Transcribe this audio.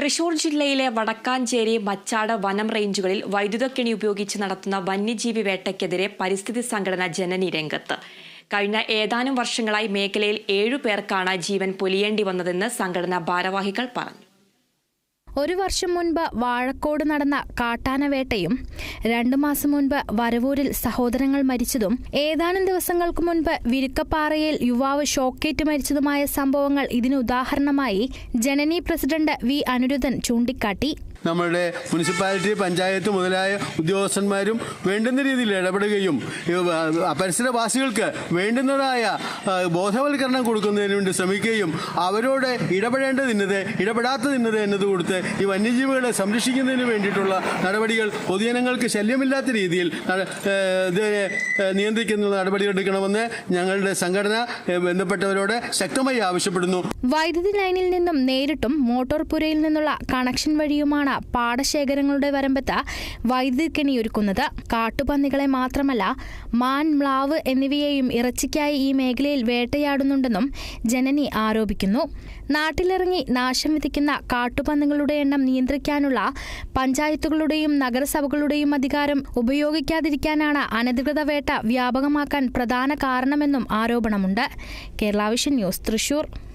തൃശൂർ ജില്ലയിലെ വടക്കാഞ്ചേരി മച്ചാട് വനം റേഞ്ചുകളിൽ വൈദ്യുതക്കിണി ഉപയോഗിച്ച് നടത്തുന്ന വന്യജീവി വേട്ടയ്ക്കെതിരെ പരിസ്ഥിതി സംഘടന ജനനി രംഗത്ത്. കഴിഞ്ഞ ഏതാനും വർഷങ്ങളായി മേഖലയിൽ ഏഴു പേർക്കാണ് ജീവൻ പൊലിയേണ്ടി വന്നതെന്ന് സംഘടനാ ഭാരവാഹികൾ പറഞ്ഞു. ഒരു വർഷം മുൻപ് വാഴക്കോട് നടന്ന കാട്ടാനവേട്ടയും രണ്ടു മാസം മുൻപ് വരവൂരിൽ സഹോദരങ്ങൾ മരിച്ചതും ഏതാനും ദിവസങ്ങൾക്ക് മുൻപ് വിരുക്കപ്പാറയിൽ യുവാവ് ഷോക്കേറ്റ് മരിച്ചതുമായ സംഭവങ്ങൾ ഇതിന് ഉദാഹരണമായി ജനനി പ്രസിഡന്റ് വി അനുരുദ്ധൻ ചൂണ്ടിക്കാട്ടി. നമ്മളുടെ മുനിസിപ്പാലിറ്റി പഞ്ചായത്ത് മുതലായ ഉദ്യോഗസ്ഥന്മാരും വേണ്ടുന്ന രീതിയിൽ ഇടപെടുകയും പരിസരവാസികൾക്ക് വേണ്ടുന്നതായ ബോധവൽക്കരണം കൊടുക്കുന്നതിന് വേണ്ടി ശ്രമിക്കുകയും അവരോട് ഇടപെടേണ്ടതിന്നത് ഇടപെടാത്തതിന്നത് എന്നത് കൊടുത്ത് ഈ വന്യജീവികളെ സംരക്ഷിക്കുന്നതിന് വേണ്ടിയിട്ടുള്ള നടപടികൾ പൊതുജനങ്ങൾക്ക് ശല്യമില്ലാത്ത രീതിയിൽ ഇതുവരെ നിയന്ത്രിക്കുന്ന നടപടികൾ എടുക്കണമെന്ന് ഞങ്ങളുടെ സംഘടന ബന്ധപ്പെട്ടവരോട് ശക്തമായി ആവശ്യപ്പെടുന്നു. വൈദ്യുതി ലൈനിൽ നിന്നും നേരിട്ടും മോട്ടോർ പുരയിൽ നിന്നുള്ള കണക്ഷൻ വഴിയുമാണ് പാടശേഖരങ്ങളുടെ വരമ്പത്ത് വൈദ്യുതി കെണിയൊരുക്കുന്നത്. കാട്ടുപന്നികളെ മാത്രമല്ല മാൻ മ്ലാവ് എന്നിവയെയും ഇറച്ചിക്കായി ഈ മേഖലയിൽ വേട്ടയാടുന്നുണ്ടെന്നും ജനനി ആരോപിക്കുന്നു. നാട്ടിലിറങ്ങി നാശം വിധിക്കുന്ന കാട്ടുപന്നികളുടെ എണ്ണം നിയന്ത്രിക്കാനുള്ള പഞ്ചായത്തുകളുടെയും നഗരസഭകളുടെയും അധികാരം ഉപയോഗിക്കാതിരിക്കാനാണ് അനധികൃത വേട്ട വ്യാപകമാക്കാൻ പ്രധാന കാരണമെന്നും ആരോപണമുണ്ട്. കേരളാവിഷൻ ന്യൂസ് തൃശൂർ.